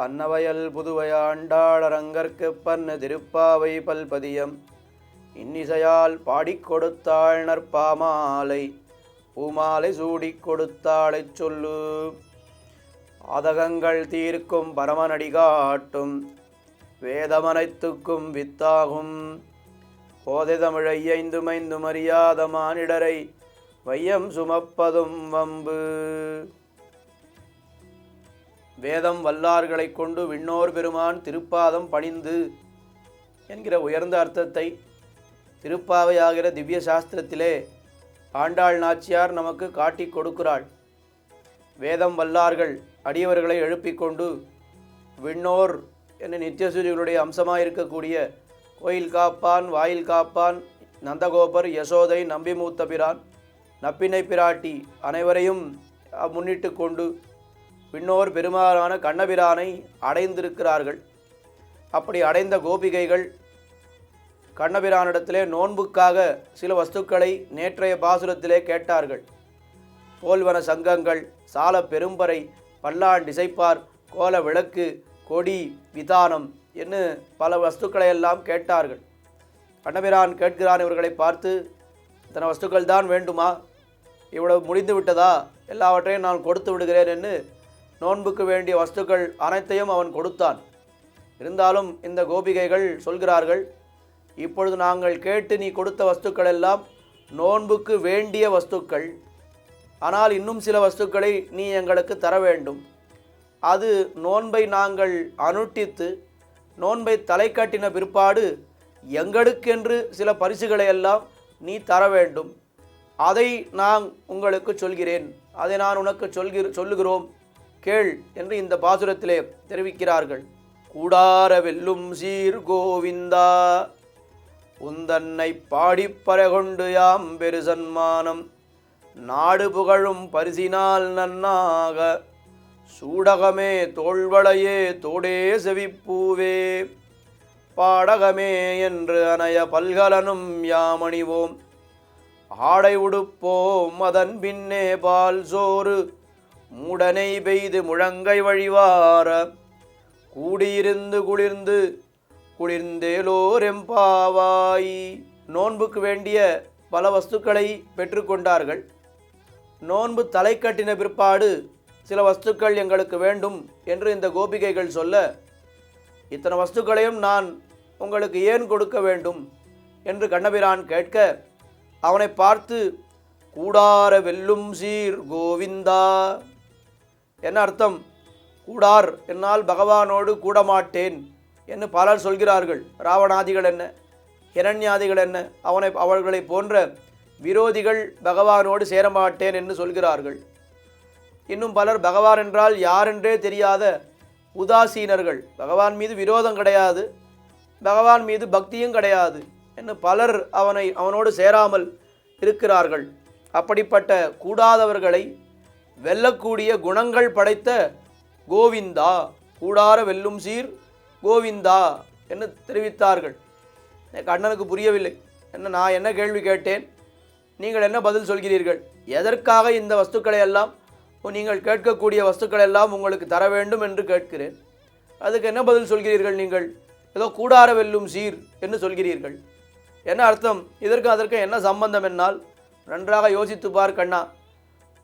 அன்னவயல் புதுவையாண்டாளரங்கற்கு பன்னு திருப்பாவை பல்பதியம். இன்னிசையால் பாடிக் கொடுத்தாள் நற்பாமாலை பூமாலை சூடிக் கொடுத்தாளைச் சொல்லு. ஆதகங்கள் தீர்க்கும் பரமனடி காட்டும் வேதமனைத்துக்கும் வித்தாகும். போதை தமிழை ஐந்துமைந்தும் அறியாத மானிடரை வையம் சுமப்பதும் வம்பு. வேதம் வல்லார்களைக் கொண்டு விண்ணோர் பெருமான் திருப்பாதம் பணிந்து என்கிற உயர்ந்த அர்த்தத்தை திருப்பாவையாகிற திவ்ய சாஸ்திரத்திலே ஆண்டாள் நாச்சியார் நமக்கு காட்டிக் கொடுக்கிறாள். வேதம் வல்லார்கள் அடியவர்களை எழுப்பிக் கொண்டு விண்ணோர் என்ற நித்தியசூரிகளுடைய அம்சமாக இருக்கக்கூடிய கோயில் காப்பான் வாயில் காப்பான் நந்தகோபர் யசோதை நம்பிமூத்த பிரான் நப்பினை பிராட்டி அனைவரையும் முன்னிட்டு கொண்டு பின்னோர் பெருமாளான கண்ணபிரானை அடைந்திருக்கிறார்கள். அப்படி அடைந்த கோபிகைகள் கண்ணபிரானிடத்திலே நோன்புக்காக சில வஸ்துக்களை நேற்றைய பாசுரத்திலே கேட்டார்கள். போல்வன சங்கங்கள் சால பெரும்பறை பல்லாண் இசைப்பார் கோல விளக்கு கொடி விதானம் என்று பல வஸ்துக்களை எல்லாம் கேட்டார்கள். கண்ணபிரான் கேட்கிறான் இவர்களை பார்த்து இத்தனை வஸ்துக்கள் தான் வேண்டுமா? இவ்வளவு முடிந்து விட்டதா எல்லாவற்றையும் நான் கொடுத்து விடுகிறேன் என்று நோன்புக்கு வேண்டிய வஸ்துக்கள் அனைத்தையும் அவன் கொடுத்தான். இருந்தாலும் இந்த கோபிகைகள் சொல்கிறார்கள் இப்பொழுது நாங்கள் கேட்டு நீ கொடுத்த வஸ்துக்கள் எல்லாம் நோன்புக்கு வேண்டிய வஸ்துக்கள். ஆனால் இன்னும் சில வஸ்துக்களை நீ எங்களுக்கு தர வேண்டும். அது நோன்பை நாங்கள் அனுட்டித்து நோன்பை தலை காட்டின பிற்பாடு எங்களுக்கென்று சில பரிசுகளை எல்லாம் நீ தர வேண்டும். அதை நான் உங்களுக்கு சொல்கிறேன். அதை நான் உனக்கு சொல்கிற சொல்லுகிறோம். கேள் என்று இந்த பாசுரத்திலே தெரிவிக்கிறார்கள். கூடார வெல்லும் சீர் கோவிந்தா உந்தன்னை பாடிப்பற கொண்டு யாம் பெரு சன்மானம் நாடு புகழும் பரிசினால் நன்னாக சூடகமே தோள்வளையே தோடே செவிப்பூவே. பாடகமே என்று அணைய பல்கலனும் யாமணிவோம். ஆடை உடுப்போம் அதன் பின்னே பால் சோறு மூடனை பெய்து முழங்கை வழிவார கூடியிருந்து குளிர்ந்து குளிர்ந்தேலோரெம்பாவாய். நோன்புக்கு வேண்டிய பல வஸ்துக்களை பெற்றுக்கொண்டார்கள் நோன்பு தலை கட்டின பிற்பாடு சில வஸ்துக்கள் எங்களுக்கு வேண்டும் என்று இந்த கோபிகைகள் சொல்ல இத்தனை வஸ்துக்களையும் நான் உங்களுக்கு ஏன் கொடுக்க வேண்டும்? என்று கண்ணபிரான் கேட்க அவனை பார்த்து கூடார வெல்லும் சீர் கோவிந்தா என்ன அர்த்தம்? கூடார் என்னால் பகவானோடு கூடமாட்டேன் என்று பலர் சொல்கிறார்கள். ராவணாதிகள் என்ன? ஹிரண்யாதிகள் என்ன? அவனை அவர்களை போன்ற விரோதிகள் பகவானோடு சேரமாட்டேன் என்று சொல்கிறார்கள். இன்னும் பலர் பகவான் என்றால் யாரென்றே தெரியாத உதாசீனர்கள். பகவான் மீது விரோதம் கிடையாது. பகவான் மீது பக்தியும் கிடையாது என்று பலர் அவனை அவனோடு சேராமல் இருக்கிறார்கள். அப்படிப்பட்ட கூடாதவர்களை வெல்லக்கூடிய குணங்கள் படைத்த கோவிந்தா கூடார வெல்லும் சீர் கோவிந்தா என்று தெரிவித்தார்கள். எனக்கு அண்ணனுக்கு புரியவில்லை. என்ன நான் என்ன கேள்வி கேட்டேன்? நீங்கள் என்ன பதில் சொல்கிறீர்கள்? எதற்காக இந்த வஸ்துக்களை எல்லாம் நீங்கள் கேட்கக்கூடிய வஸ்துக்கள் எல்லாம் உங்களுக்கு தர வேண்டும் என்று கேட்கிறேன். அதுக்கு என்ன பதில் சொல்கிறீர்கள் நீங்கள்? ஏதோ கூடார வெல்லும் சீர் என்று சொல்கிறீர்கள். என்ன அர்த்தம்? இதற்கு அதற்கு என்ன சம்பந்தம் என்னால்? நன்றாக யோசித்து பார் கண்ணா.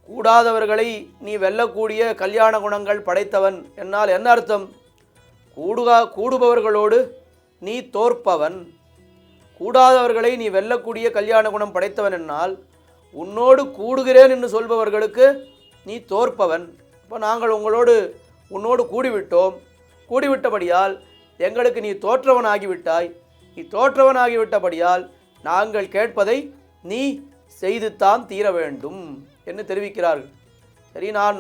கூடாதவர்களை நீ வெல்லக்கூடிய கல்யாண குணங்கள் படைத்தவன் என்னால் என்ன அர்த்தம்? கூடுகா கூடுபவர்களோடு நீ தோற்பவன். கூடாதவர்களை நீ வெல்லக்கூடிய கல்யாண குணம் படைத்தவன் என்னால் உன்னோடு கூடுகிறேன் என்று சொல்பவர்களுக்கு நீ தோற்பவன். இப்போ நாங்கள் உங்களோடு உன்னோடு கூடிவிட்டோம். கூடிவிட்டபடியால் எங்களுக்கு நீ தோற்றவன் ஆகிவிட்டாய் நீ தோற்றவன் ஆகிவிட்டபடியால் நாங்கள் கேட்பதை நீ செய்துத்தான் தீர வேண்டும் என்று தெரிவிக்கிறார்கள். சரி நான்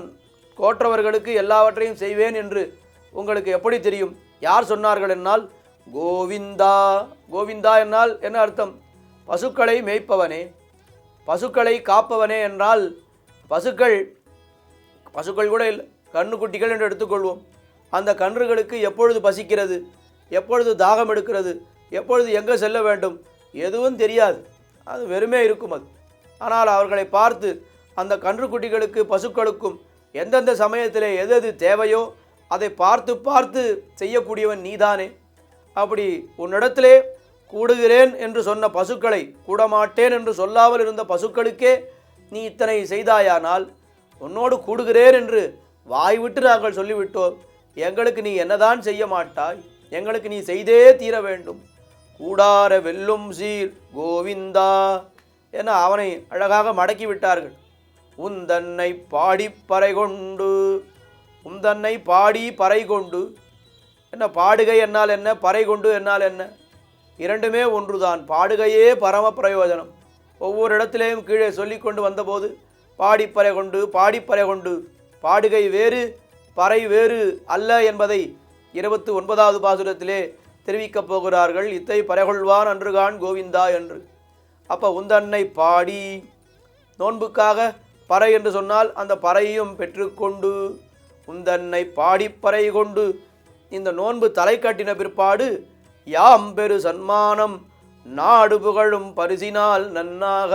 கோற்றவர்களுக்கு எல்லாவற்றையும் செய்வேன் என்று உங்களுக்கு எப்படி தெரியும்? யார் சொன்னார்கள் என்னால்? கோவிந்தா. கோவிந்தா என்னால் என்ன அர்த்தம்? பசுக்களை மேய்ப்பவனே. பசுக்களை காப்பவனே என்றால் பசுக்கள் பசுக்கள் கூட இல்லை கண்ணுக்குட்டிகள் என்று எடுத்துக்கொள்வோம். அந்த கன்றுகளுக்கு எப்பொழுது பசிக்கிறது? எப்பொழுது தாகம் எடுக்கிறது? எப்பொழுது எங்கே செல்ல வேண்டும்? எதுவும் தெரியாது. அது வெறுமே இருக்கும் அது. ஆனால் அவர்களை பார்த்து அந்த கன்றுக்குட்டிகளுக்கு பசுக்களுக்கும் எந்தெந்த சமயத்திலே எது எது தேவையோ அதை பார்த்து பார்த்து செய்யக்கூடியவன் நீதானே. அப்படி உன்னிடத்திலே கூடுகிறேன் என்று சொன்ன பசுக்களை கூடமாட்டேன் என்று சொல்லாமல் இருந்த பசுக்களுக்கே நீ இத்தனை செய்தாயானால் உன்னோடு கூடுகிறேன் என்று வாய் விட்டு நாங்கள் சொல்லிவிட்டோம். எங்களுக்கு நீ என்னதான் செய்ய மாட்டாய்? எங்களுக்கு நீ செய்தே தீர வேண்டும். கூடார வெல்லும் சீர் கோவிந்தா. என அவனை அழகாக மடக்கி விட்டார்கள் உந்தன்னை பாடி பறை கொண்டு உந்தன்னை பாடி பறை கொண்டு. என்ன பாடுகை என்னால் என்ன பறை கொண்டு என்னால் என்ன? இரண்டுமே ஒன்றுதான். பாடுகையே பரம பிரயோஜனம். ஒவ்வொரு இடத்திலேயும் கீழே சொல்லி கொண்டு வந்தபோது பாடிப்பறை கொண்டு பாடிப்பறை கொண்டு. பாடுகை வேறு பறை வேறு அல்ல என்பதை இருபத்து ஒன்பதாவது பாசுரத்திலே தெரிவிக்கப் போகிறார்கள். இத்தை பறைகொள்வான் அன்றுகான் கோவிந்தா என்று. அப்போ உந்தன்னை பாடி நோன்புக்காக பறை என்று சொன்னால் அந்த பறையும் பெற்றுக்கொண்டு உந்தன்னை பாடிப்பறை கொண்டு இந்த நோன்பு தலை கட்டின பிற்பாடு யாம் பெரு சன்மானம் நாடு புகழும் பரிசினால் நன்னாக.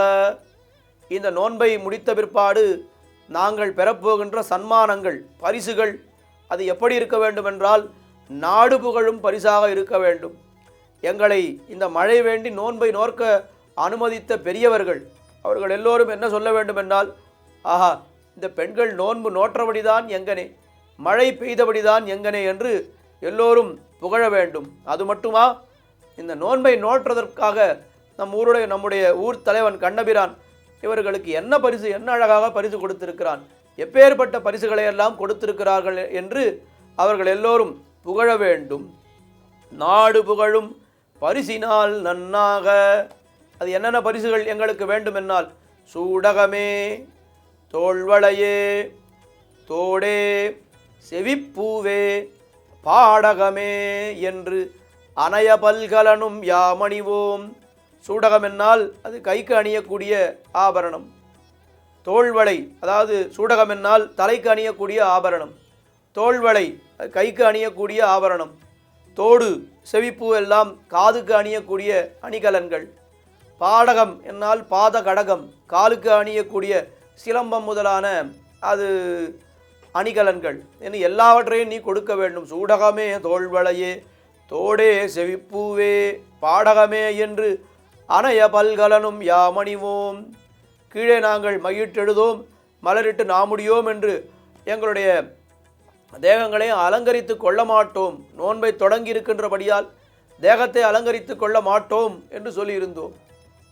இந்த நோன்பை முடித்த பிற்பாடு நாங்கள் பெறப்போகின்ற சன்மானங்கள் பரிசுகள் அது எப்படி இருக்க வேண்டும் என்றால் நாடு புகழும் பரிசாக இருக்க வேண்டும். எங்களை இந்த மழை வேண்டி நோன்பை நோர்க்க அனுமதித்த பெரியவர்கள். அவர்கள் எல்லோரும் என்ன சொல்ல வேண்டுமென்றால் ஆஹா இந்த பெண்கள் நோன்பு நோற்றபடிதான் எங்கனே மழை பெய்தபடிதான் எங்கனே என்று எல்லோரும் புகழ வேண்டும். அது மட்டுமா? இந்த நோன்பை நோற்றுவதற்காக நம் ஊருடைய நம்முடைய ஊர் தலைவன் கண்ணபிரான் இவர்களுக்கு என்ன பரிசு என்ன அழகாக பரிசு கொடுத்திருக்கிறான்? எப்பேற்பட்ட பரிசுகளை எல்லாம் கொடுத்திருக்கிறார்கள் என்று அவர்கள் எல்லோரும் புகழ வேண்டும். நாடு புகழும் பரிசினால் நன்னாக. அது என்னென்ன பரிசுகள் எங்களுக்கு வேண்டுமென்னால் சூடகமே தோள்வளையே தோடே செவிப்பூவே பாடகமே என்று அணைய பல்கலனும் யாமணிவோம். சூடகம் என்னால் அது கைக்கு அணியக்கூடிய ஆபரணம். தோல்வளை அதாவது சூடகம் என்னால் தலைக்கு அணியக்கூடிய ஆபரணம். தோல்வளை அது கைக்கு அணியக்கூடிய ஆபரணம். தோடு செவிப்பு எல்லாம் காதுக்கு அணியக்கூடிய அணிகலன்கள். பாடகம் என்னால் பாத கடகம் காலுக்கு அணியக்கூடிய சிலம்பம் முதலான அது அணிகலன்கள். என்று எல்லாவற்றையும் நீ கொடுக்க வேண்டும். சூடகமே தோல்வளையே தோடே செவிப்பூவே பாடகமே என்று அணைய பல்கலனும் யாமணிவோம். கீழே நாங்கள் மகிழ்த்தெழுதோம் மலரிட்டு நாமுடியோம் என்று எங்களுடைய தேகங்களை அலங்கரித்து கொள்ள மாட்டோம். நோன்பை தொடங்கி இருக்கின்றபடியால் தேகத்தை அலங்கரித்து கொள்ள மாட்டோம் என்று சொல்லியிருந்தோம்.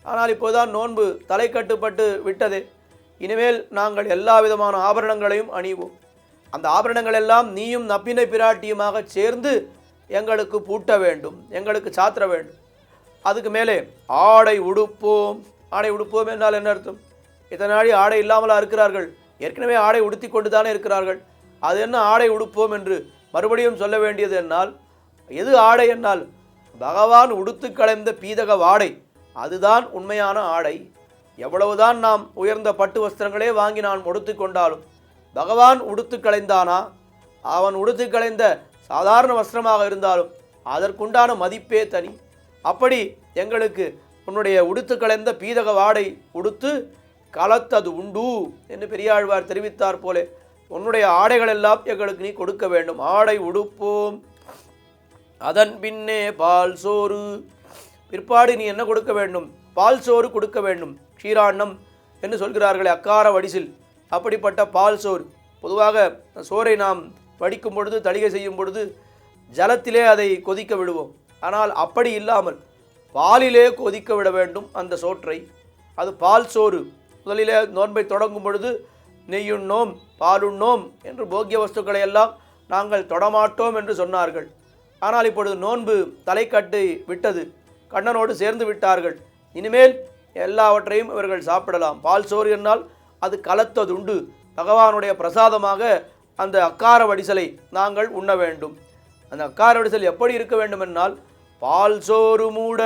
ஆனால் இப்போதான் நோன்பு தலை கட்டுப்பட்டு விட்டது. இனிமேல் நாங்கள் எல்லா விதமான ஆபரணங்களையும் அணிவோம். அந்த ஆபரணங்கள் எல்லாம் நீயும் நப்பினை பிராட்டியுமாக சேர்ந்து எங்களுக்கு பூட்ட வேண்டும் எங்களுக்கு சாத்திர வேண்டும். அதுக்கு மேலே ஆடை உடுப்போம். ஆடை உடுப்போம் என்றால் என்ன அர்த்தம்? இத்தனை நாளி ஆடை இல்லாமலா இருக்கிறார்கள்? ஏற்கனவே ஆடை உடுத்தி கொண்டு தானே இருக்கிறார்கள். அது என்ன ஆடை உடுப்போம் என்று மறுபடியும் சொல்ல வேண்டியது என்னால்? எது ஆடை என்னால்? பகவான் உடுத்து களைந்த பீதக வாடை. அதுதான் உண்மையான ஆடை. எவ்வளவுதான் நாம் உயர்ந்த பட்டு வஸ்திரங்களே வாங்கி நான் உடுத்து கொண்டாலும் பகவான் உடுத்து களைந்தானா? அவன் உடுத்து களைந்த சாதாரண வஸ்திரமாக இருந்தாலும் அதற்குண்டான மதிப்பே தனி. அப்படி எங்களுக்கு உன்னுடைய உடுத்து களைந்த பீதக வாடை உடுத்து கலத்தது உண்டு என்று பெரியாழ்வார் தெரிவித்தார் போலே உன்னுடைய ஆடைகள் எல்லாம் எங்களுக்கு நீ கொடுக்க வேண்டும். ஆடை உடுப்போம். அதன் பின்னே பால் சோறு பிற்பாடு நீ என்ன கொடுக்க வேண்டும்? பால் சோறு கொடுக்க வேண்டும். க்ஷீராண்ணம் என்று சொல்கிறார்களே அக்கார வடிசில். அப்படிப்பட்ட பால் சோறு. பொதுவாக சோறை நாம் வடிக்கும் பொழுது தளிகை செய்யும் பொழுது ஜலத்திலே அதை கொதிக்க விடுவோம். ஆனால் அப்படி இல்லாமல் பாலிலே கொதிக்க விட வேண்டும் அந்த சோற்றை. அது பால் சோறு. முதலிலே நோன்பை தொடங்கும் பொழுது நெய்யுண்ணோம் பாலுண்ணோம் என்று போக்கிய வஸ்துக்களை எல்லாம் நாங்கள் தொடமாட்டோம் என்று சொன்னார்கள். ஆனால் இப்பொழுது நோன்பு தலைக்கட்டு விட்டது. கண்ணனோடு சேர்ந்து விட்டார்கள். இனிமேல் எல்லாவற்றையும் இவர்கள் சாப்பிடலாம். பால் சோறு என்னால் அது கலத்ததுண்டு. பகவானுடைய பிரசாதமாக அந்த அக்கார வடிசலை நாங்கள் உண்ண வேண்டும். அந்த அக்கார வடிசல் எப்படி இருக்க வேண்டுமென்னால் பால் சோறு மூட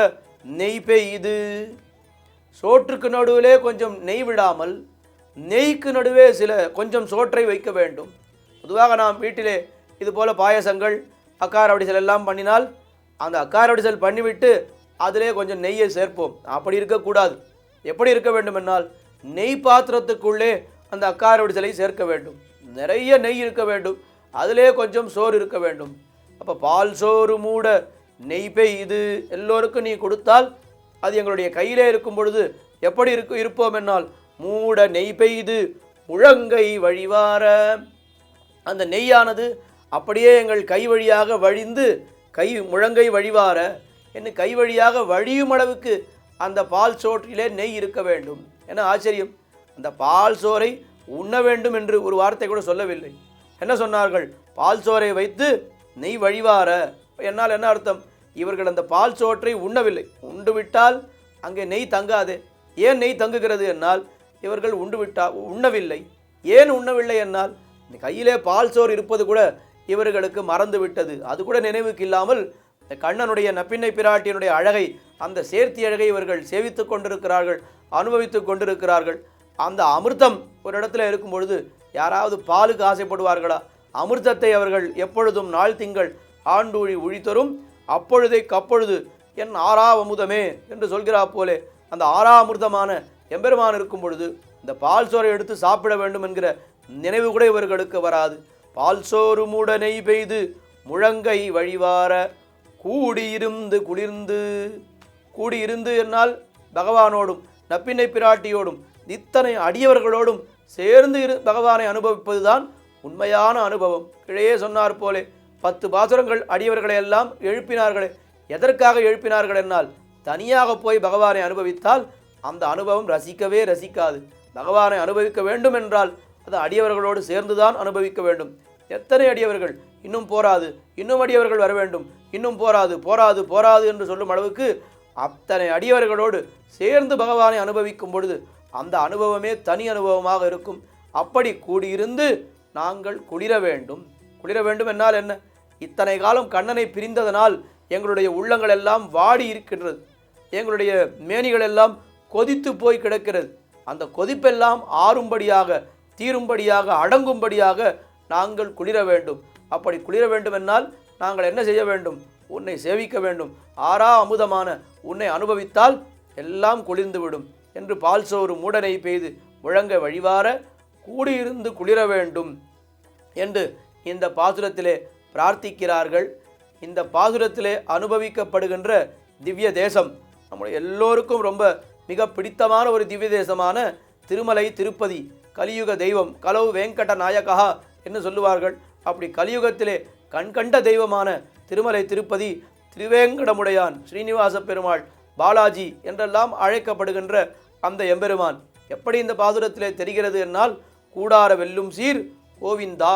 நெய் பெய்து சோற்றுக்கு நடுவிலே கொஞ்சம் நெய் விடாமல் நெய்க்கு நடுவே சில கொஞ்சம் சோற்றை வைக்க வேண்டும். பொதுவாக நாம் வீட்டிலே இதுபோல் பாயசங்கள் அக்கார வடிசல் எல்லாம் பண்ணினால் அந்த அக்கார வடிசல் பண்ணிவிட்டு அதிலே கொஞ்சம் நெய்யை சேர்ப்போம். அப்படி இருக்கக்கூடாது. எப்படி இருக்க வேண்டுமென்னால் நெய் பாத்திரத்துக்குள்ளே அந்த அக்கார வடிசலை சேர்க்க வேண்டும். நிறைய நெய் இருக்க வேண்டும். அதிலே கொஞ்சம் சோறு இருக்க வேண்டும். அப்போ பால் சோறு மூட நெய் பெய்து எல்லோருக்கும் நீ கொடுத்தால் அது எங்களுடைய கையிலே இருக்கும் பொழுது எப்படி இருக்கு இருப்போம் என்னால் மூட நெய் பெய்து முழங்கை வழிவார. அந்த நெய்யானது அப்படியே எங்கள் கை வழியாக வழிந்து கை முழங்கை வழிவார. என்ன கை வழியாக வழியும் அளவுக்கு அந்த பால் சோற்றிலே நெய் இருக்க வேண்டும். என்ன ஆச்சரியம்? அந்த பால் சோறை உண்ண வேண்டும் என்று ஒரு வார்த்தை கூட சொல்லவில்லை. என்ன சொன்னார்கள்? பால் சோறை வைத்து நெய் வழிவார. என்னால் என்ன அர்த்தம்? இவர்கள் அந்த பால் சோற்றை உண்ணவில்லை. உண்டு விட்டால் அங்கே நெய் தங்காதே. ஏன் நெய் தங்குகிறது என்னால்? இவர்கள் உண்டு விட்டா உண்ணவில்லை. ஏன் உண்ணவில்லை என்னால்? இந்த கையிலே பால் சோறு இருப்பது கூட இவர்களுக்கு மறந்து விட்டது அது கூட நினைவுக்கு இல்லாமல் இந்த கண்ணனுடைய நப்பின்னை பிராட்டியினுடைய அழகை அந்த சேர்த்தி அழகை இவர்கள் சேவித்து கொண்டிருக்கிறார்கள் அனுபவித்துக் கொண்டிருக்கிறார்கள். அந்த அமிர்தம் ஒரு இடத்துல இருக்கும் பொழுது யாராவது பாலுக்கு ஆசைப்படுவார்களா? அமிர்தத்தை அவர்கள் எப்பொழுதும் நாள் திங்கள் ஆண்டூழி உழித்தரும் அப்பொழுதை கப்பொழுது என் ஆறா அமுதமே என்று சொல்கிறா போலே அந்த ஆறா அமிர்தமான எம்பெருமான் இருக்கும் பொழுது இந்த பால் சோறை எடுத்து சாப்பிட வேண்டும் என்கிற நினைவு கூட இவர்களுக்கு வராது. பால் சோறு மூடனை பெய்து முழங்கை வழிவார கூடியிருந்து குளிர்ந்து கூடியிருந்து என்னால் பகவானோடும் நப்பின்னை பிராட்டியோடும் இத்தனை அடியவர்களோடும் சேர்ந்து இரு பகவானை அனுபவிப்பதுதான் உண்மையான அனுபவம். கிழையே சொன்னார் போலே பத்து பாசுரங்கள் அடியவர்களை எல்லாம் எழுப்பினார்களே எதற்காக எழுப்பினார்கள் என்னால்? தனியாக போய் பகவானை அனுபவித்தால் அந்த அனுபவம் ரசிக்கவே ரசிக்காது. பகவானை அனுபவிக்க வேண்டும் என்றால் அது அடியவர்களோடு சேர்ந்துதான் அனுபவிக்க வேண்டும். எத்தனை அடியவர்கள்? இன்னும் போராது. இன்னும் அடியவர்கள் வர வேண்டும். இன்னும் போராது போராது போராது என்று சொல்லும் அளவுக்கு அத்தனை அடியவர்களோடு சேர்ந்து பகவானை அனுபவிக்கும் பொழுது அந்த அனுபவமே தனி அனுபவமாக இருக்கும். அப்படி கூடியிருந்து நாங்கள் குளிர வேண்டும். குளிர வேண்டும் என்னால் என்ன? இத்தனை காலம் கண்ணனை பிரிந்ததனால் எங்களுடைய உள்ளங்கள் எல்லாம் வாடி இருக்கின்றது. எங்களுடைய மேனிகள் எல்லாம் கொதித்து போய் கிடக்கிறது. அந்த கொதிப்பெல்லாம் ஆறும்படியாக தீரும்படியாக அடங்கும்படியாக நாங்கள் குளிர வேண்டும். அப்படி குளிர வேண்டுமென்றால் நாங்கள் என்ன செய்ய வேண்டும்? உன்னை சேவிக்க வேண்டும். ஆறா அமுதமான உன்னை அனுபவித்தால் எல்லாம் குளிர்ந்துவிடும் என்று பால் சோறு மூடனை பெய்து முழங்க வழிவார கூடியிருந்து குளிர வேண்டும் என்று இந்த பாசுரத்திலே பிரார்த்திக்கிறார்கள். இந்த பாசுரத்திலே அனுபவிக்கப்படுகின்ற திவ்ய தேசம் நம்முடைய எல்லோருக்கும் ரொம்ப மிக பிடித்தமான ஒரு திவ்ய தேசமான திருமலை திருப்பதி கலியுக தெய்வம் கலவு வெங்கட நாயகா என்று சொல்லுவார்கள். அப்படி கலியுகத்திலே கண்கண்ட தெய்வமான திருமலை திருப்பதி திருவேங்கடமுடையான் ஸ்ரீனிவாச பெருமாள் பாலாஜி என்றெல்லாம் அழைக்கப்படுகின்ற அந்த எம்பெருமான். எப்படி இந்த பாசுரத்திலே தெரிகிறது என்னால்? கூடார வெல்லும் சீர் கோவிந்தா.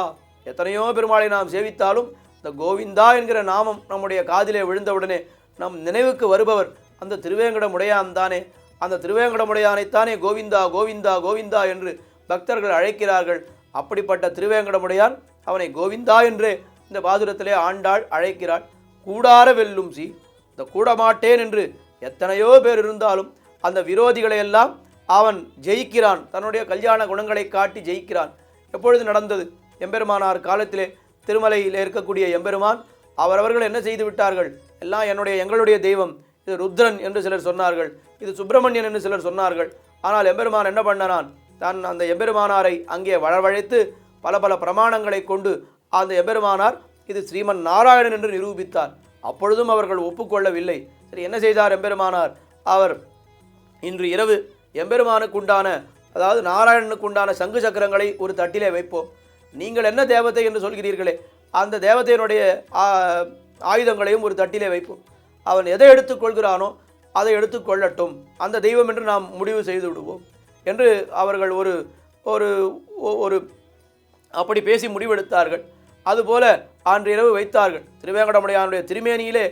எத்தனையோ பெருமாளை நாம் சேவித்தாலும் இந்த கோவிந்தா என்கிற நாமம் நம்முடைய காதிலே விழுந்தவுடனே நம் நினைவுக்கு வருபவர் அந்த திருவேங்கடமுடையான் தானே. அந்த திருவேங்கடமுடையானைத்தானே கோவிந்தா கோவிந்தா கோவிந்தா என்று பக்தர்கள் அழைக்கிறார்கள். அப்படிப்பட்ட திருவேங்கடமுடையான் அவனை கோவிந்தா என்று இந்த பாதுரத்திலே ஆண்டாள் அழைக்கிறாள். கூடார வெல்லும் சி இந்த கூடமாட்டேன் என்று எத்தனையோ பேர் இருந்தாலும் அந்த விரோதிகளை எல்லாம் அவன் ஜெயிக்கிறான். தன்னுடைய கல்யாண குணங்களை காட்டி ஜெயிக்கிறான். எப்பொழுது நடந்தது? எம்பெருமானார் காலத்திலே திருமலையில் இருக்கக்கூடிய எம்பெருமான் அவரவர்கள் என்ன செய்து விட்டார்கள்? எல்லாம் என்னுடைய எங்களுடைய தெய்வம். இது ருத்ரன் என்று சிலர் சொன்னார்கள். இது சுப்பிரமணியன் என்று சிலர் சொன்னார்கள். ஆனால் எம்பெருமான் என்ன பண்ணனான்? தான் அந்த எம்பெருமானாரை அங்கே வளவழைத்து பல பல பிரமாணங்களை கொண்டு அந்த எம்பெருமானார் இது ஸ்ரீமன் நாராயணன் என்று நிரூபித்தார். அப்பொழுதும் அவர்கள் ஒப்புக்கொள்ளவில்லை. சரி என்ன செய்தார் எம்பெருமானார்? அவர் இன்று இரவு எம்பெருமானுக்கு உண்டான அதாவது நாராயணனுக்கு உண்டான சங்கு சக்கரங்களை ஒரு தட்டிலே வைப்போம். நீங்கள் என்ன தேவதை என்று சொல்கிறீர்களே அந்த தேவதையினுடைய ஆயுதங்களையும் ஒரு தட்டிலே வைப்போம். அவன் எதை எடுத்துக்கொள்கிறானோ அதை எடுத்துக்கொள்ளட்டும் அந்த தெய்வம் என்று நாம் முடிவு செய்து விடுவோம். என்று அவர்கள் ஒரு ஒரு ஒரு அப்படி பேசி முடிவெடுத்தார்கள். அதுபோல அன்று இரவு வைத்தார்கள். திருவேங்கடமுடையானுடைய திருமேனியிலே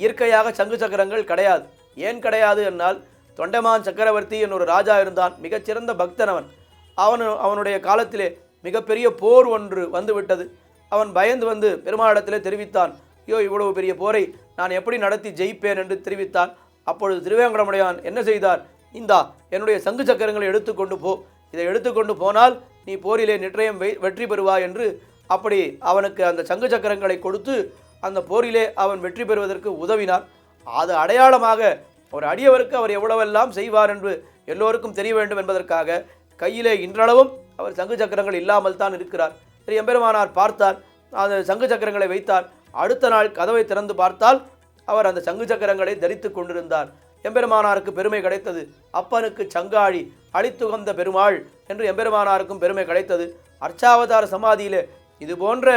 இயற்கையாக சங்கு சக்கரங்கள் கிடையாது. ஏன் கிடையாது என்னால்? தொண்டைமான் சக்கரவர்த்தி என்னொரு ஒரு ராஜா இருந்தான். மிகச்சிறந்த பக்தன் அவன். அவன் அவனுடைய காலத்திலே மிகப்பெரிய போர் ஒன்று வந்துவிட்டது. அவன் பயந்து வந்து பெருமாளிடத்திலே தெரிவித்தான். ஐயோ இவ்வளவு பெரிய போரை நான் எப்படி நடத்தி ஜெயிப்பேன்? என்று தெரிவித்தான். அப்பொழுது திருவேங்கடமுடையான் என்ன செய்தார்? இந்தா என்னுடைய சங்கு சக்கரங்களை எடுத்துக்கொண்டு போ. இதை எடுத்துக்கொண்டு போனால் நீ போரிலே நிச்சயம் வெ- வெற்றி பெறுவா என்று அப்படி அவனுக்கு அந்த சங்கு சக்கரங்களை கொடுத்து அந்த போரிலே அவன் வெற்றி பெறுவதற்கு உதவினார் அது அடையாளமாக ஒரு அடியவருக்கு அவர் எவ்வளவெல்லாம் செய்வார் என்று எல்லோருக்கும் தெரிய வேண்டும் என்பதற்காக கையிலே இன்றளவும் அவர் சங்கு சக்கரங்கள் இல்லாமல் தான் இருக்கிறார். சரி எம்பெருமானார் பார்த்தார். அந்த சங்கு சக்கரங்களை வைத்தார். அடுத்த நாள் கதவை திறந்து பார்த்தால் அவர் அந்த சங்கு சக்கரங்களை தரித்து கொண்டிருந்தார். எம்பெருமானாருக்கு பெருமை கிடைத்தது. அப்பனுக்கு சங்காழி அழித்துகந்த பெருமாள் என்று எம்பெருமானாருக்கும் பெருமை கிடைத்தது. அர்ச்சாவதார சமாதியில் இது போன்ற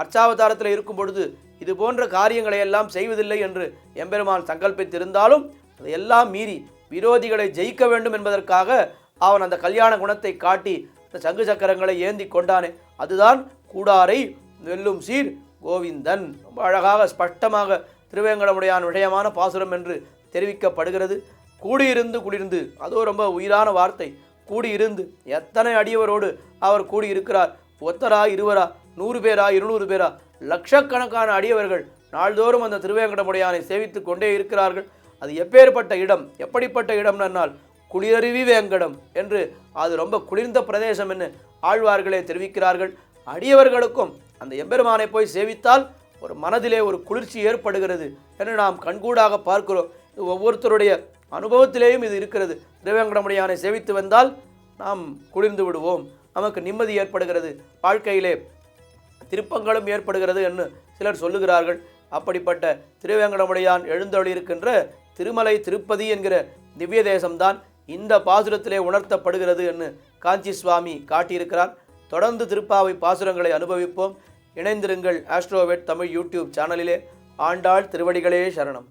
அர்ச்சாவதாரத்தில் இருக்கும் பொழுது இது போன்ற காரியங்களை எல்லாம் செய்வதில்லை என்று எம்பெருமான் சங்கல்பித்திருந்தாலும் அதையெல்லாம் மீறி விரோதிகளை ஜெயிக்க வேண்டும் என்பதற்காக அவன் அந்த கல்யாண குணத்தை காட்டி இந்த சங்கு சக்கரங்களை ஏந்தி கொண்டானே. அதுதான் கூடாரை வெல்லும் சீர் கோவிந்தன். ரொம்ப அழகாக ஸ்பஷ்டமாக திருவேங்கடமுடையான் விடயமான பாசுரம் என்று தெரிவிக்கப்படுகிறது. கூடியிருந்து குளிர்ந்து அதுவும் ரொம்ப உயிரான வார்த்தை. கூடியிருந்து எத்தனை அடியவரோடு அவர் கூடியிருக்கிறார்? ஒத்தரா இருவரா நூறு பேரா இருநூறு பேரா? லட்சக்கணக்கான அடியவர்கள் நாள்தோறும் அந்த திருவேங்கடமுடையானை சேவித்து கொண்டே இருக்கிறார்கள். அது எப்பேற்பட்ட இடம் எப்படிப்பட்ட இடம் என்னால் குளிரருவி வேங்கடம் என்று அது ரொம்ப குளிர்ந்த பிரதேசம் என்று ஆழ்வார்களே தெரிவிக்கிறார்கள். அடியவர்களுக்கும் அந்த எம்பெருமானை போய் சேவித்தால் ஒரு மனதிலே ஒரு குளிர்ச்சி ஏற்படுகிறது என்று நாம் கண்கூடாக பார்க்கிறோம். ஒவ்வொருத்தருடைய அனுபவத்திலேயும் இது இருக்கிறது. திருவேங்கடமுடியானை சேவித்து வந்தால் நாம் குளிர்ந்து விடுவோம். நமக்கு நிம்மதி ஏற்படுகிறது. வாழ்க்கையிலே திருப்பங்களும் ஏற்படுகிறது என்று சிலர் சொல்லுகிறார்கள். அப்படிப்பட்ட திருவேங்கடமுடையான் எழுந்தொழியிருக்கின்ற திருமலை திருப்பதி என்கிற திவ்ய தேசம்தான் இந்த பாசுரத்திலே உணர்த்தப்படுகிறது என்று காஞ்சி சுவாமி காட்டியிருக்கிறார். தொடர்ந்து திருப்பாவை பாசுரங்களை அனுபவிப்போம். இணைந்திருங்கள் ஆஸ்ட்ரோவேட் தமிழ் யூடியூப் சேனலிலே. ஆண்டாள் திருவடிகளே சரணம்.